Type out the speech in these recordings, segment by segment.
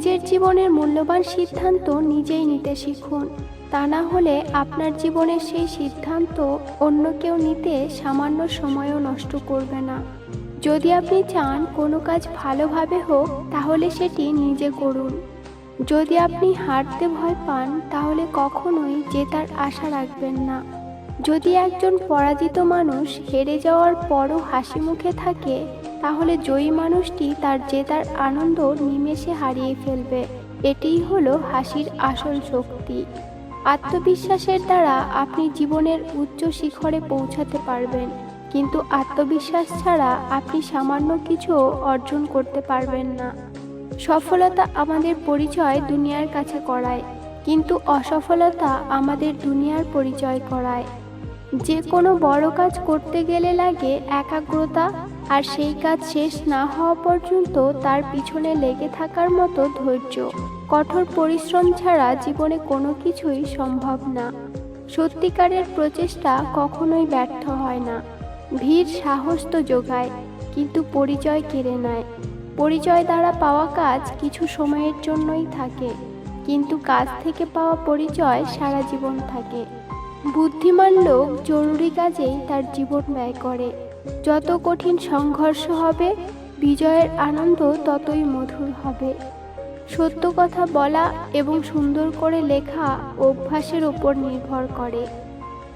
নিজের জীবনের মূল্যবান সিদ্ধান্ত নিজেই নিতে শিখুন। তা না হলে আপনার জীবনের সেই সিদ্ধান্ত অন্য কেউ নিতে সামান্য সময়ও নষ্ট করবে না। যদি আপনি চান কোনো কাজ ভালোভাবে হোক, তাহলে সেটি নিজে করুন। যদি আপনি হারতে ভয় পান, তাহলে কখনোই জেতার আশা রাখবেন না। যদি একজন পরাজিত মানুষ হেরে যাওয়ার পরও হাসি মুখে থাকে তাহলে জয়ী মানুষটি তার জেতার আনন্দ নিমেষে হারিয়ে ফেলবে। এটিই হলো হাসির আসল শক্তি। আত্মবিশ্বাসের দ্বারা আপনি জীবনের উচ্চ শিখরে পৌঁছাতে পারবেন, কিন্তু আত্মবিশ্বাস ছাড়া আপনি সামান্য কিছু অর্জন করতে পারবেন না। সফলতা আমাদের পরিচয় দুনিয়ার কাছে করায়, কিন্তু অসফলতা আমাদের দুনিয়ার পরিচয় করায়। যে কোনো বড় কাজ করতে গেলে লাগে একাগ্রতা আর সেই কাজ শেষ না হওয়া পর্যন্ত তার পিছনে লেগে থাকার মতো ধৈর্য। কঠোর পরিশ্রম ছাড়া জীবনে কোনো কিছুই সম্ভব না। সত্যিকারের প্রচেষ্টা কখনোই ব্যর্থ হয় না। ভিড় সাহস তো যোগায়, কিন্তু পরিচয় কেড়ে নেয়। পরিচয় দ্বারা পাওয়া কাজ কিছু সময়ের জন্যই থাকে, কিন্তু কাজ থেকে পাওয়া পরিচয় সারা জীবন থাকে। বুদ্ধিমান লোক জরুরি কাজেই তার জীবন ব্যয় করে। যত কঠিন সংঘর্ষ হবে, বিজয়ের আনন্দ ততই মধুর হবে। সত্য কথা বলা এবং সুন্দর করে লেখা অভ্যাসের উপর নির্ভর করে।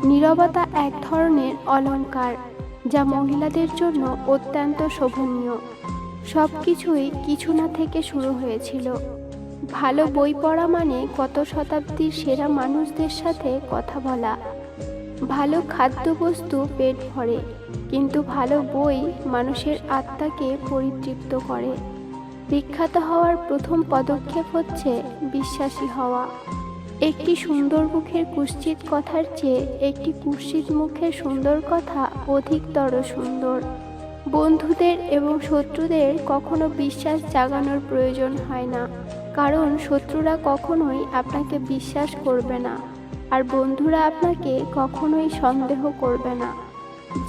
নীরবতা এক ধরনের অলংকার যা মহিলাদের জন্য অত্যন্ত শোভনীয়। সব কিছুই কিছু না থেকে শুরু হয়েছিল। ভালো বই পড়া মানে গত শতাব্দীর সেরা মানুষদের সাথে কথা বলা। ভালো খাদ্যবস্তু পেট ভরে, কিন্তু ভালো বই মানুষের আত্মাকে পরিতৃপ্ত করে। বিখ্যাত হওয়ার প্রথম পদক্ষেপ হচ্ছে বিশ্বাসী হওয়া। একটি সুন্দর মুখের কুশ্চিত কথার চেয়ে একটি কুশ্চিত মুখের সুন্দর কথা অধিকতর সুন্দর। বন্ধুদের এবং শত্রুদের কখনো বিশ্বাস জাগানোর প্রয়োজন হয় না, কারণ শত্রুরা কখনোই আপনাকে বিশ্বাস করবে না। আর বন্ধুরা আপনাকে কখনোই সন্দেহ করবে না।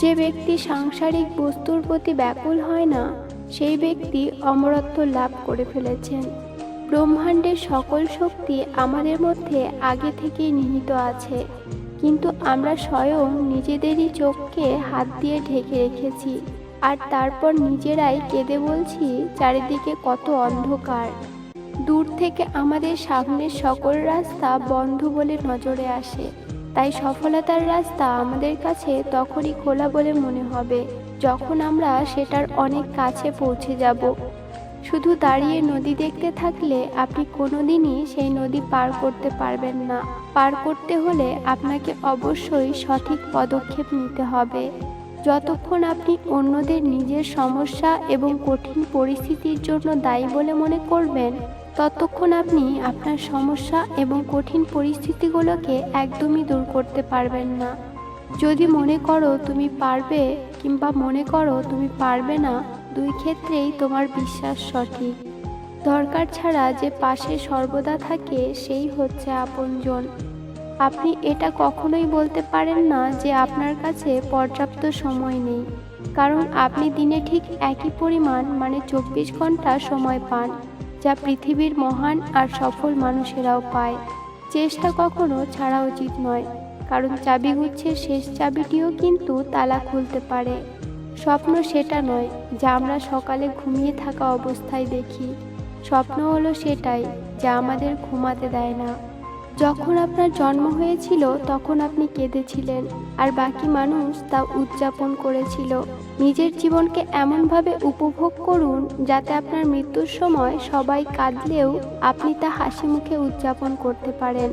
যে ব্যক্তি সাংসারিক বস্তুর প্রতি ব্যাকুল হয় না, সেই ব্যক্তি অমরত্ব লাভ করে ফেলেছেন। ব্রহ্মাণ্ডের সকল শক্তি আমাদের মধ্যে আগে থেকেই নিহিত আছে, কিন্তু আমরা স্বয়ং নিজেদেরই চোখকে হাত দিয়ে ঢেকে রেখেছি, আর তারপর নিজেরাই কেঁদে বলছি, চারিদিকে কত অন্ধকার। দূর থেকে আমাদের সামনের সকল রাস্তা বন্ধ বলে নজরে আসে। তাই সফলতার রাস্তা আমাদের কাছে তখনই খোলা বলে মনে হবে, যখন আমরা সেটার অনেক কাছে পৌঁছে যাব। শুধু দাঁড়িয়ে নদী দেখতে থাকলে আপনি কোনোদিনই সেই নদী পার করতে পারবেন না। পার করতে হলে আপনাকে অবশ্যই সঠিক পদক্ষেপ নিতে হবে। যতক্ষণ আপনি অন্যদের নিজের সমস্যা এবং কঠিন পরিস্থিতির জন্য দায়ী বলে মনে করবেন ততক্ষণ আপনি আপনার সমস্যা এবং কঠিন পরিস্থিতিগুলোকে একদমই দূর করতে পারবেন না। যদি মনে করো তুমি পারবে কিংবা মনে করো তুমি পারবে না, দুই ক্ষেত্রেই তোমার বিশ্বাস সঠিক। দরকার ছাড়া যে পাশে সর্বদা থাকে সেই হচ্ছে আপনজন। আপনি এটা কখনোই বলতে পারেন না যে আপনার কাছে পর্যাপ্ত সময় নেই। কারণ আপনি দিনে ঠিক একই পরিমাণ মানে চব্বিশ ঘণ্টা সময় পান। যা পৃথিবীর মহান আর সফল মানুষেরাও পায়। চেষ্টা কখনো ছাড়া উচিত নয়, কারণ চাবি চাবিগুচ্ছের শেষ চাবিটিও কিন্তু তালা খুলতে পারে। স্বপ্ন সেটা নয় যা আমরা সকালে ঘুমিয়ে থাকা অবস্থায় দেখি। স্বপ্ন হলো সেটাই যা আমাদের ঘুমাতে দেয় না। যখন আপনার জন্ম হয়েছিল, তখন আপনি কেঁদেছিলেন, আর বাকি মানুষ তা উদযাপন করেছিল। নিজের জীবনকে এমনভাবে উপভোগ করুন, যাতে আপনার মৃত্যুর সময় সবাই কাঁদলেও আপনি তা হাসি মুখে উদযাপন করতে পারেন।